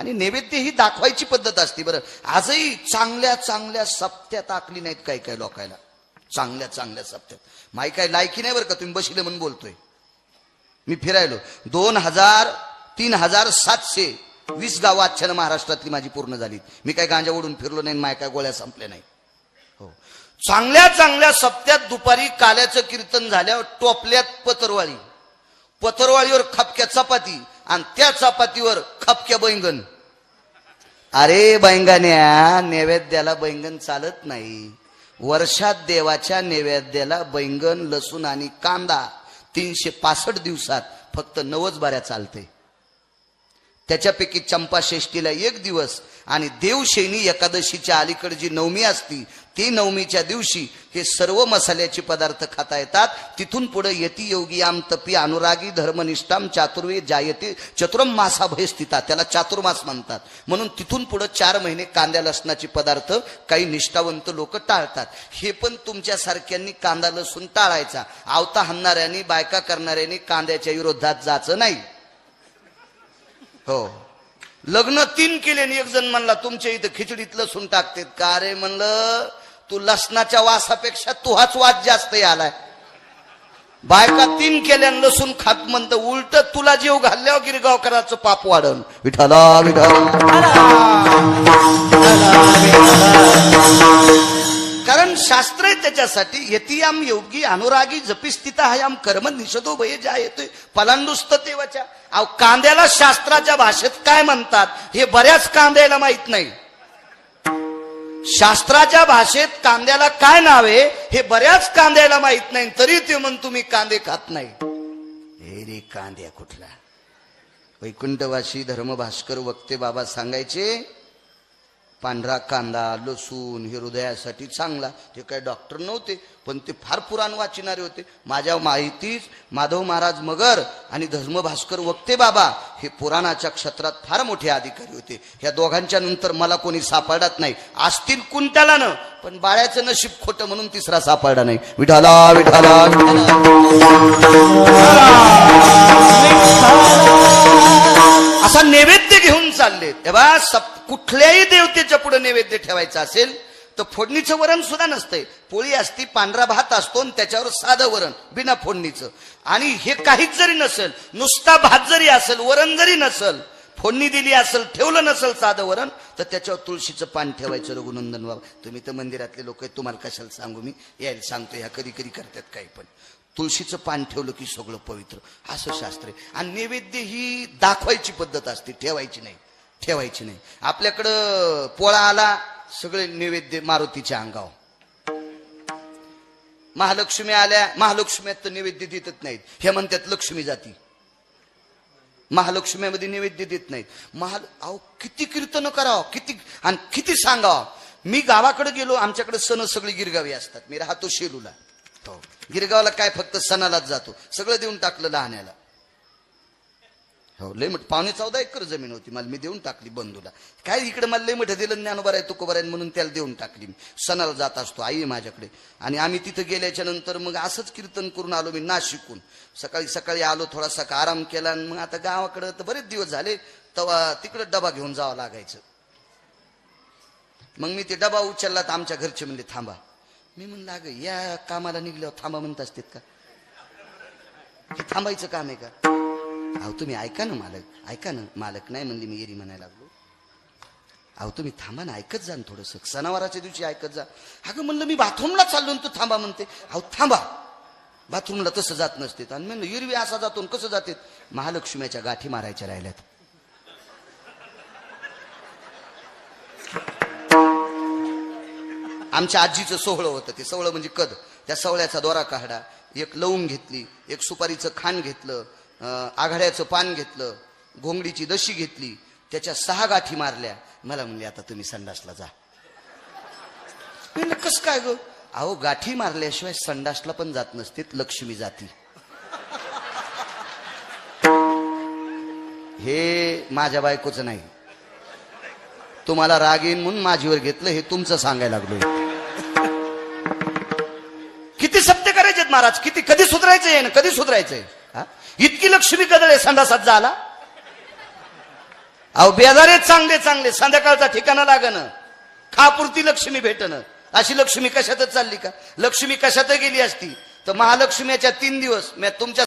आणि नैवेद्य ही दाखवायची पद्धत असते बरं. आजही चांगल्या चांगल्या सप्त्या टाकली नाहीत काही काही लोकायला. चांगल्या चांगल्या सप्त्यात. माही काय लायकी नाही बरं का तुम्ही बसले म्हणून बोलतोय. मी फिरायलो. दोन हजार तीन हजार सातशे वीस गावं आजच्यानं महाराष्ट्रातली माझी पूर्ण झाली मी काय गांजा ओढून फिरलो नाही माय काय गोळ्या संपल्या नाही. हो. चांगल्या चांगल्या सप्त्यात दुपारी काल्याचं कीर्तन झाल्यावर टोपल्यात पतरवाळी. पतरवाळीवर खपक्या चपाती. आणि त्या चपातीवर खपक्या बैंगन. अरे बैंगण्या नैवेद्याला बैंगन चालत नाही. वर्षात देवाच्या नैवेद्याला बैंगन लसूण आणि कांदा तीनशे पासष्ट दिवसात फक्त नवच बाऱ्या चालते. त्याच्यापैकी चंपाषष्टीला एक दिवस आणि देवशैनी एकादशीच्या अलीकडे जी नवमी असती ती नवमीच्या दिवशी हे सर्व मसाल्याचे पदार्थ खाता येतात. तिथून पुढे यती योगी आम तपी अनुरागी धर्मनिष्ठाम चातुर्वे जायते चतुरम मासा भयस्थिता त्याला चातुर्मास म्हणतात. म्हणून तिथून पुढे चार महिने कांद्या लसणाचे पदार्थ काही निष्ठावंत लोक टाळतात. हे पण तुमच्यासारख्यांनी कांदा लसूण टाळायचा. आवता हाणणाऱ्यांनी बायका करणाऱ्यांनी कांद्याच्या विरोधात जायचं नाही. हो. लग्न तीन केले आणि एक जण म्हणला तुमच्या इथं खिचडीत लसूण टाकतेत. का रे म्हणलं तू लसणाच्या वासापेक्षा तुहाच वास जास्त आलाय बायका तीन केल्या लसूण खात म्हणत उलट तुला जीव घालल्यावर गिरगावकराचं पाप वाढन. विठाला विठाला शास्त्र आहे त्याच्यासाठी यतियाम योगी अनुरागी जपिस्थिता हयाम कर्म निषदो भय ज्या येतोय पलांडुस्त तेवाच्या. अव कांद्याला शास्त्राच्या भाषेत काय म्हणतात? हे बऱ्याच कांद्याला माहीत नाही. शास्त्राच्या भाषेत कांद्याला काय नाव आहे? हे बऱ्याच कांद्याला माहीत नाही. तरी ते म्हण तुम्ही कांदे खात नाही. हे रे कांद्या कुठला वैकुंठवासी धर्मभास्कर वक्ते बाबा सांगायचे पांढरा कांदा लसूण हे हृदयासाठी चांगला. ते काही डॉक्टर नव्हते पण ते फार पुराण वाचणारे होते. माझ्या माहितीच माधव महाराज मगर आणि धर्मभास्कर वक्ते बाबा हे पुराणाच्या क्षेत्रात फार मोठे अधिकारी होते. ह्या दोघांच्या नंतर मला कोणी सापडत नाही. असतील कुंटालानं पण बाळ्याचं नशीब खोटं म्हणून तिसरा सापडला नाही. विठाला विठाला असा नैवेद्य घेऊन चालले तेव्हा सप्त कुठल्याही देवतेच्या पुढे नैवेद्य ठेवायचा असेल तर फोडणीचं वरण सुद्धा नसतंय. पोळी असती पांढरा भात असतो आणि त्याच्यावर साधं वरण बिना फोडणीचं. आणि हे काहीच जरी नसेल नुसता भात जरी असेल वरण जरी नसेल फोडणी दिली असेल ठेवलं नसेल साधं वरण तर त्याच्यावर तुळशीचं पान ठेवायचं रघुनंदन बाबा. तुम्ही तर मंदिरातले लोक आहेत तुम्हाला कशाला सांगू मी? यायला सांगतो ह्या कधी कधी करतात काही पण. तुळशीचं पान ठेवलं की सगळं पवित्र. असं शास्त्र आहे. आणि नैवेद्य ही दाखवायची पद्धत असते ठेवायची नाही. ठेवायची नाही. आपल्याकडं पोळा आला सगळे नैवेद्य मारुतीच्या अंगावर. महालक्ष्मी आल्या महालक्ष्म्यात तर नैवेद्य देतच नाहीत. हे म्हणतात लक्ष्मी जाती. महालक्ष्मीमध्ये नैवेद्य देत नाहीत. महाल अहो किती कीर्तन करावं किती आणि किती सांगावं? मी गावाकडे गेलो आमच्याकडे सण सगळे गिरगावी असतात. मी राहतो शेलूला. हो. गिरगावला काय फक्त सणालाच जातो. सगळं देऊन टाकलं लहाण्याला हो लय म्हट पावणे चौदा एकर जमीन होती मला मी देऊन टाकली बंधूला. काय इकडे मला लय मोठं दिलं ज्ञानोबर आहे तुकोबर आहे म्हणून त्याला देऊन टाकली मी. सणाला जात असतो आई आहे माझ्याकडे. आणि आम्ही तिथं गेल्याच्यानंतर मग असंच कीर्तन करून आलो मी नाशिकून सकाळी सकाळी आलो थोडासा आराम केला आणि मग आता गावाकडं तर बरेच दिवस झाले तेव्हा तिकडे डबा घेऊन जावं लागायचं. मग मी ते डबा उचलला तर आमच्या घरचे म्हणले थांबा. मी म्हणलं अगं या कामाला निघल्यावर थांबा म्हणत असतात का? थांबायचं काम आहे का? अहो तुम्ही ऐका ना मालक ऐका ना. मालक नाही म्हणली मी एरी म्हणायला लागलो. अहो तुम्ही थांबा ना ऐकत जा ना थोडंसं. सणावाराच्या दिवशी ऐकत जा. अगं म्हणलं मी बाथरूमला चाललो तू थांबा म्हणते. अहो थांबा. बाथरूमला तसं जात नसते. आणि म्हणलं युरवी असा जातो कसं जाते? महालक्ष्मीच्या गाठी मारायच्या राहिल्यात. आमच्या आजीचं सोहळं होतं ते. सोहळं म्हणजे कद. त्या सोहळ्याचा दोरा काढा. एक लवंग घेतली एक सुपारीचं खाण घेतलं आघाड्याचं पान घेतलं घोंगडीची दशी घेतली त्याच्या सहा गाठी मारल्या. मला म्हणले आता तुम्ही संडासला जा. कस काय ग? अहो गाठी मारल्याशिवाय संडासला पण जात नसते लक्ष्मी जाती. हे माझ्या बायकोचं नाही. तुम्हाला राग येईन म्हणून माझीवर घेतलं हे तुमचं सांगायला लागलो. किती सत्य करायचे महाराज किती कधी सुधरायचंय ना कधी सुधरायचंय हा? इतकी लक्ष्मी कदळ आहे संडासात झाला? अहो बेजारे चांगले चांगले संध्याकाळचा ठिकाणा लागणं. खापुरती लक्ष्मी भेटणं. अशी लक्ष्मी कशातच चालली का? लक्ष्मी कशात गेली असती. तर महालक्ष्मीच्या तीन दिवस मी तुमच्या